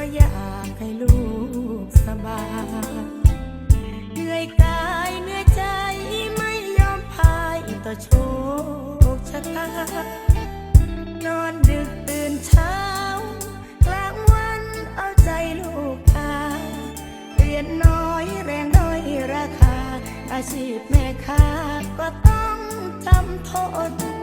ไม่อยากให้ลูกสบายเหนื่อยกายเหนื่อยใจไม่ยอมพายต่อโชคชะตานอนดึกตื่นเช้ากลางวันเอาใจลูกตาเรียนน้อยแรงน้อยราคา อาชีพแม่ค้าก็ต้องจำทน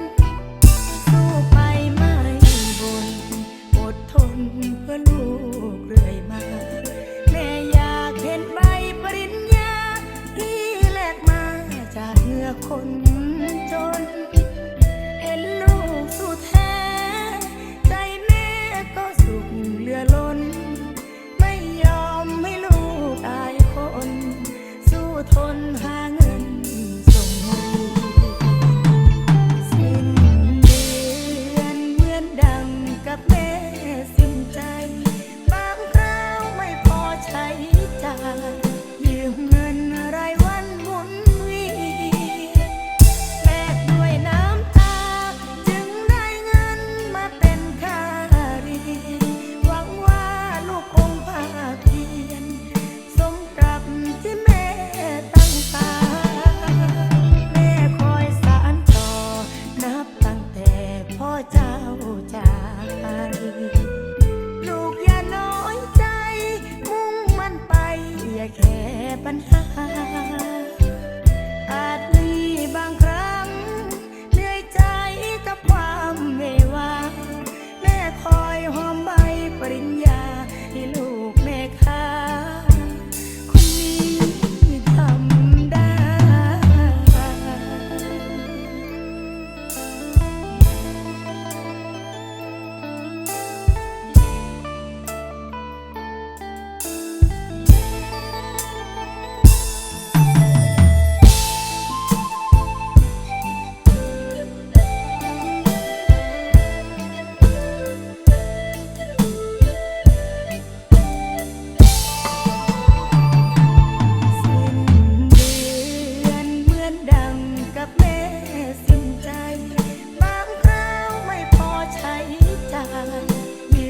เจ้าจากไปลูกอย่าน้อยใจ มุ่งมันไปอย่าแค่ปัญหา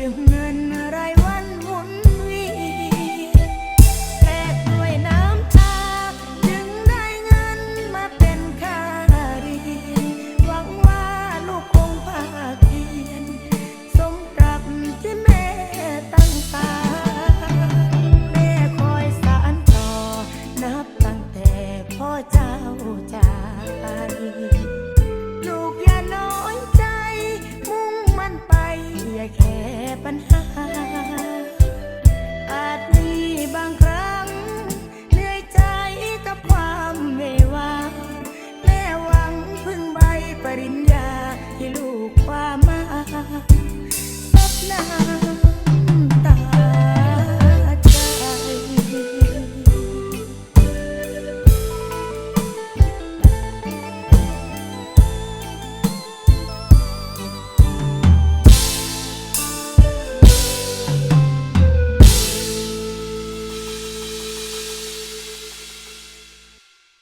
รื่องเงินรายวันหมุนเวียนแลกด้วยน้ำตา จึงได้เงินมาเป็นค่าเรียนหวังว่าลูกคงภาคเพียรสมกับที่แม่ตั้งตา แม่คอยสานต่อ นับตั้งแต่พ่อเจ้าจากไปลูกอย่าน้อย